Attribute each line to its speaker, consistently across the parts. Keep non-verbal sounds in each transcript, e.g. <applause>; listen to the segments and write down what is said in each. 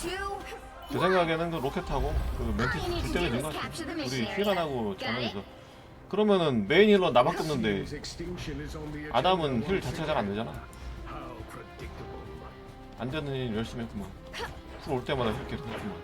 Speaker 1: 제 생각에는 그 로켓하고 그 멘티스 둘 때문에 된것 같아. 우리 힐안하고 장난해서. 그러면은 메인 힐러 나밖에 없는데 아담은 힐 자체가 잘 안 되잖아. 안 되는 일 열심히 했구만. 풀 올 때마다 힐 계속 했구만.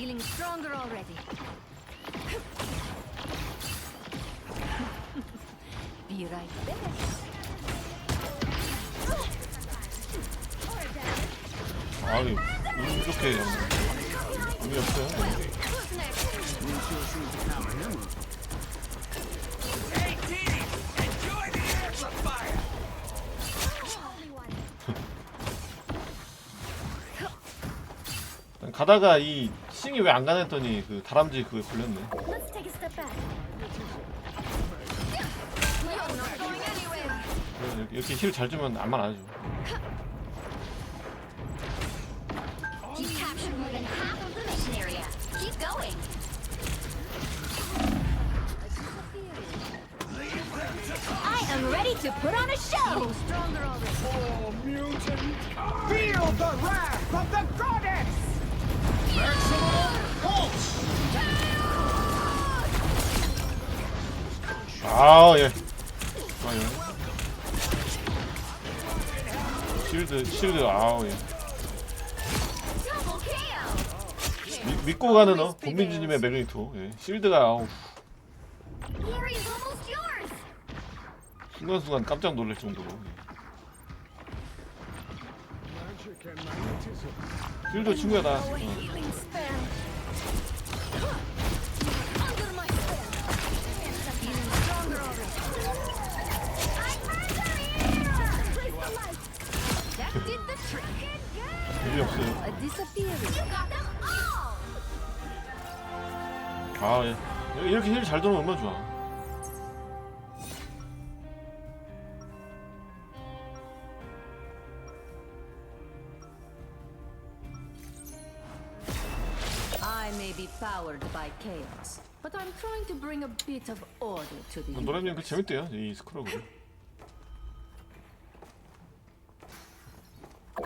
Speaker 2: Feeling stronger already. Be right there.
Speaker 1: 아니 운 좋게 의미 없어요. 가다가 이 싱이 왜 안 가나 했더니 그 다람쥐 그거에 걸렸네.
Speaker 3: Let's take a step back.
Speaker 2: You're not going anywhere.
Speaker 1: 그래서 이렇게- 힐 잘 주면 안만 안 해줘.
Speaker 3: You've captured more than half of the mission area. Keep going. I am ready to put on a show.
Speaker 2: Stronger already.
Speaker 4: Oh, mutant! Feel the wrath of the goddess! Maximum pulse!
Speaker 1: 아 예. 좋아요. 실드 실드 아우 예. 미, 믿고 가는 어 본민주님의 매그니토. 예. 실드가 아우. 순간순간 깜짝 놀랄 정도로. 예.
Speaker 2: Did the trick.
Speaker 1: 의미 없어요. 아 예. 이렇게 힐 잘 들어오면 얼마나 좋아.
Speaker 2: be powered by chaos, but I'm trying to bring a bit of order to the
Speaker 1: 노래님 그 재밌대요 이 스크로그.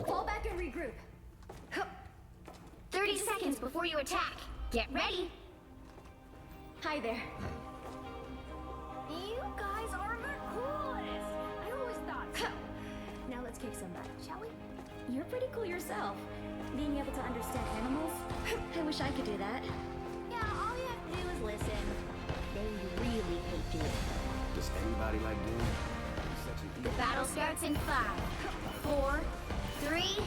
Speaker 3: Fall back and regroup. 30 seconds before you attack. Get ready. Hi there. You guys are the coolest. I always thought so. now let's kick some butt, shall we? You're pretty cool yourself. Being able to understand animals. <laughs> I wish I could do that. Yeah, all you have to do is listen. They really hate doing it.
Speaker 5: Does anybody like doing such an
Speaker 3: The battle starts in five, four, three,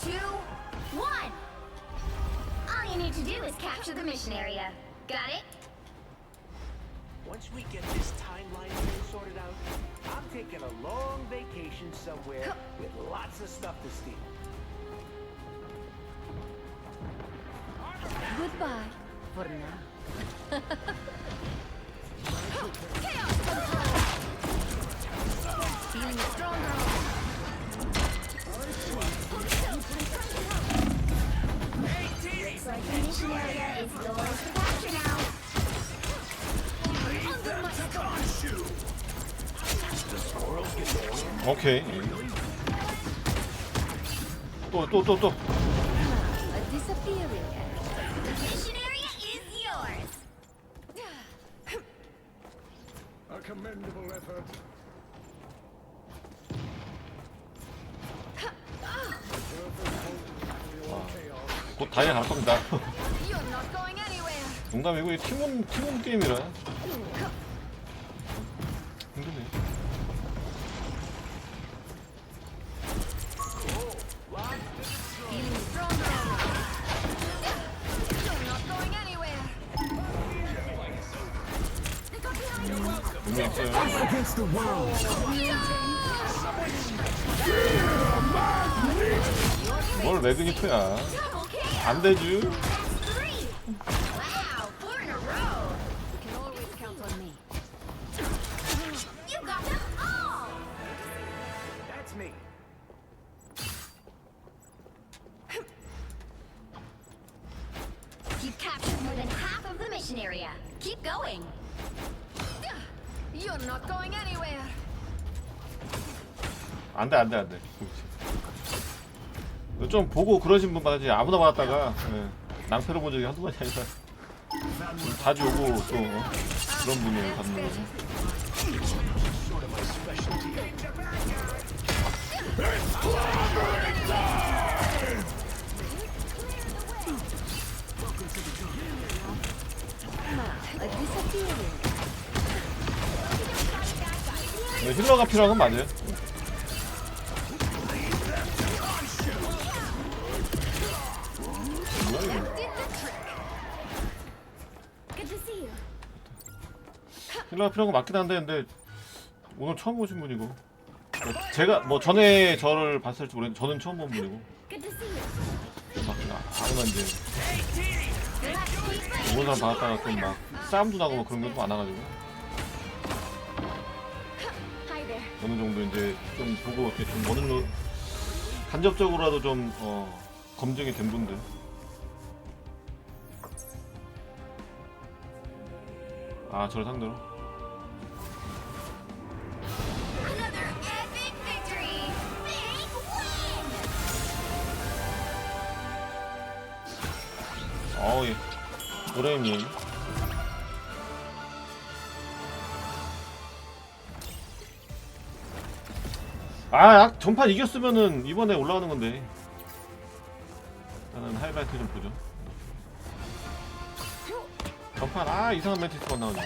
Speaker 3: two, one. All you need to do is capture the mission area. Got it?
Speaker 6: Once we get this timeline sorted out, I'm taking a long vacation somewhere with lots of stuff to steal.
Speaker 2: Goodbye for now. Feeling stronger already.
Speaker 3: Looks like the mission area is yours to capture now.
Speaker 1: 오케이. 또 또 또 또. 곧 다이아 갈 겁니다. 농담이고 이 팀원 팀원 게임이라 힘드네. 왔어요.
Speaker 5: Against the world.
Speaker 1: 뭘 매그니토야.
Speaker 3: Double KO.
Speaker 1: 안 되지.
Speaker 3: Three. Wow, four in a row.
Speaker 2: You can always count on me.
Speaker 3: You got them all.
Speaker 6: That's me.
Speaker 3: You've captured more than half of the mission area. Keep going.
Speaker 2: You're not going anywhere.
Speaker 1: 안 돼, 안 돼, 안 돼. 그렇지. 좀 보고 그러신 분 받지 아무나 받았다가 예, 낭패로 본 적이 한두 번이 아니라 좀 자주 오고 또 어, 그런 분이 받는 거죠.
Speaker 2: A disappearing.
Speaker 1: 네, 힐러가 필요한 건 맞아요. 힐러가 필요한 거 맞긴 한데 근데 오늘 처음 보신 분이고 제가 뭐 전에 저를 봤을지 모르겠는데 저는 처음 본 분이고. 막 아무나 이제 모르는 사람 받았다가 좀막 싸움도 나고 막 그런 게좀 많아가지고 어느 정도 이제 좀 보고 이렇게 좀 어느 정도 간접적으로라도 좀 어, 검증이 된 분들. 아 저를 상대로. 어예. 노래님 아 약- 전판 이겼으면은 이번에 올라가는 건데. 일단은 하이라이트 좀 보죠. 전판 아 이상한 멘티스만 나오네